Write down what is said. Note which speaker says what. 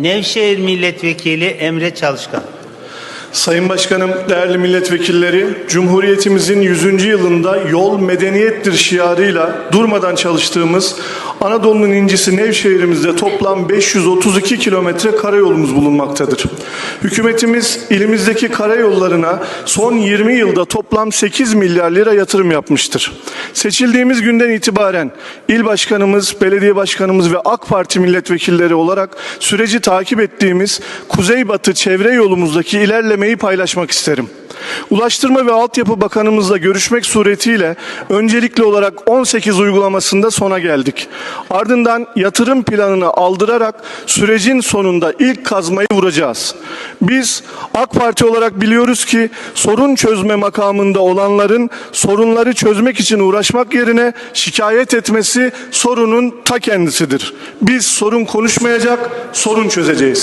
Speaker 1: Nevşehir Milletvekili Emre Çalışkan.
Speaker 2: Sayın Başkanım, değerli milletvekilleri, Cumhuriyetimizin 100. yılında yol medeniyettir şiarıyla durmadan çalıştığımız Anadolu'nun incisi Nevşehir'imizde toplam 532 kilometre karayolumuz bulunmaktadır. Hükümetimiz ilimizdeki karayollarına son 20 yılda toplam 8 milyar lira yatırım yapmıştır. Seçildiğimiz günden itibaren il başkanımız, belediye başkanımız ve AK Parti milletvekilleri olarak süreci takip ettiğimiz Kuzeybatı çevre yolumuzdaki ilerlemeyi paylaşmak isterim. Ulaştırma ve Altyapı Bakanımızla görüşmek suretiyle öncelikli olarak 18 uygulamasında sona geldik. Ardından yatırım planını aldırarak sürecin sonunda ilk kazmayı vuracağız. Biz AK Parti olarak biliyoruz ki sorun çözme makamında olanların sorunları çözmek için uğraşmak yerine şikayet etmesi sorunun ta kendisidir. Biz sorun konuşmayacak, sorun çözeceğiz.